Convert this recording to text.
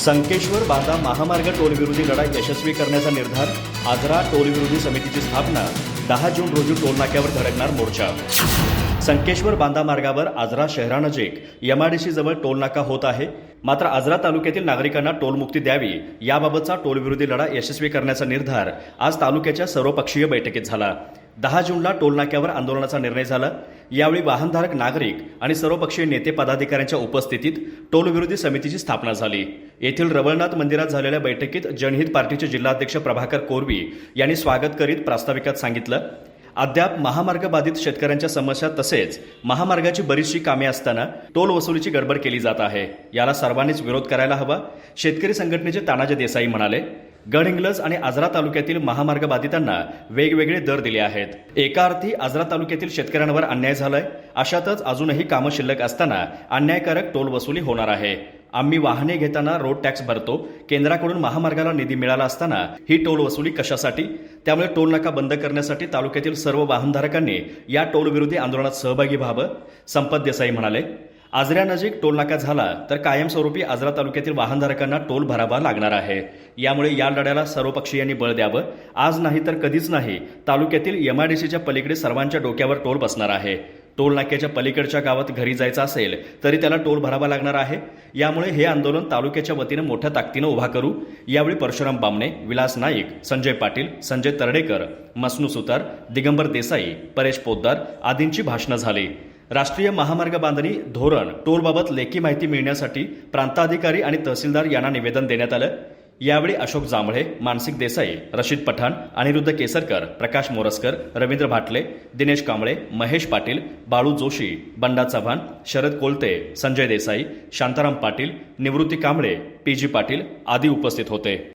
संकेश्वर बांधा महामार्ग टोलविरोधी लढा यशस्वी करण्याचा निर्धार आजरा टोलविरोधी समितीची स्थापना दहा जून रोजी टोलनाक्यावर धडकणार मोर्चा. संकेश्वर बांधा मार्गावर आजरा शहरानजीक एमआयडीसी जवळ टोलनाका होत आहे मात्र आजरा तालुक्यातील नागरिकांना टोलमुक्ती द्यावी याबाबतचा टोलविरोधी लढा यशस्वी करण्याचा निर्धार आज तालुक्याच्या सर्वपक्षीय बैठकीत झाला. दहा जूनला टोलनाक्यावर आंदोलनाचा निर्णय झाला. यावेळी वाहनधारक नागरिक आणि सर्वपक्षीय नेते पदाधिकाऱ्यांच्या उपस्थितीत टोलविरोधी समितीची स्थापना झाली. येथील रवळनाथ मंदिरात झालेल्या बैठकीत जनहित पार्टीचे जिल्हाध्यक्ष प्रभाकर कोरवी यांनी स्वागत करीत प्रास्ताविकात सांगितलं. अद्याप महामार्ग बाधित शेतकऱ्यांच्या समस्या तसेच महामार्गाची बरीचशी कामे असताना टोल वसुलीची गडबड केली जात आहे. याला सर्वांनीच विरोध करायला हवा. शेतकरी संघटनेचे तानाजी देसाई म्हणाले गडहिंग्लज आणि आजरा तालुक्यातील महामार्ग बाधितांना वेगवेगळे दर दिले आहेत. एका अर्थी आजरा तालुक्यातील शेतकऱ्यांवर अन्याय झालाय. अशातच अजूनही कामं शिल्लक असताना अन्यायकारक टोल वसुली होणार आहे. आम्ही वाहने घेताना रोड टॅक्स भरतो. केंद्राकडून महामार्गाला निधी मिळाला असताना ही टोल वसुली कशासाठी? त्यामुळे टोल नाका बंद करण्यासाठी तालुक्यातील सर्व वाहनधारकांनी या टोलविरोधी आंदोलनात सहभागी व्हावं संपत देसाई म्हणाले. आजऱ्यानजीक टोल नाका झाला तर कायमस्वरूपी आजरा तालुक्यातील वाहनधारकांना टोल भरावा लागणार आहे. यामुळे या लढ्याला सर्वपक्षीयांनी बळ द्यावं. आज नाही तर कधीच नाही तालुक्यातील एमआयडीसीच्या पलीकडे सर्वांच्या डोक्यावर टोल बसणार आहे. टोल नाक्याच्या पलीकडच्या गावात घरी जायचं असेल तरी त्याला टोल भरावा लागणार आहे. यामुळे हे आंदोलन तालुक्याच्या वतीनं मोठ्या ताकदीनं उभा करू. यावेळी परशुराम बामणे विलास नाईक संजय पाटील संजय तरडेकर मसनू सुतार दिगंबर देसाई परेश पोद्दार आदींची भाषणं झाली. राष्ट्रीय महामार्ग बांधणी धोरण टोलबाबत लेखी माहिती मिळण्यासाठी प्रांताधिकारी आणि तहसीलदार यांना निवेदन देण्यात आलं. यावेळी अशोक जांभळे मानसिक देसाई रशीद पठाण अनिरुद्ध केसरकर प्रकाश मोरसकर रवींद्र भाटले दिनेश कांबळे महेश पाटील बाळू जोशी बंडा चव्हाण शरद कोलते संजय देसाई शांताराम पाटील निवृत्ती कांबळे पी जी पाटील आदी उपस्थित होते.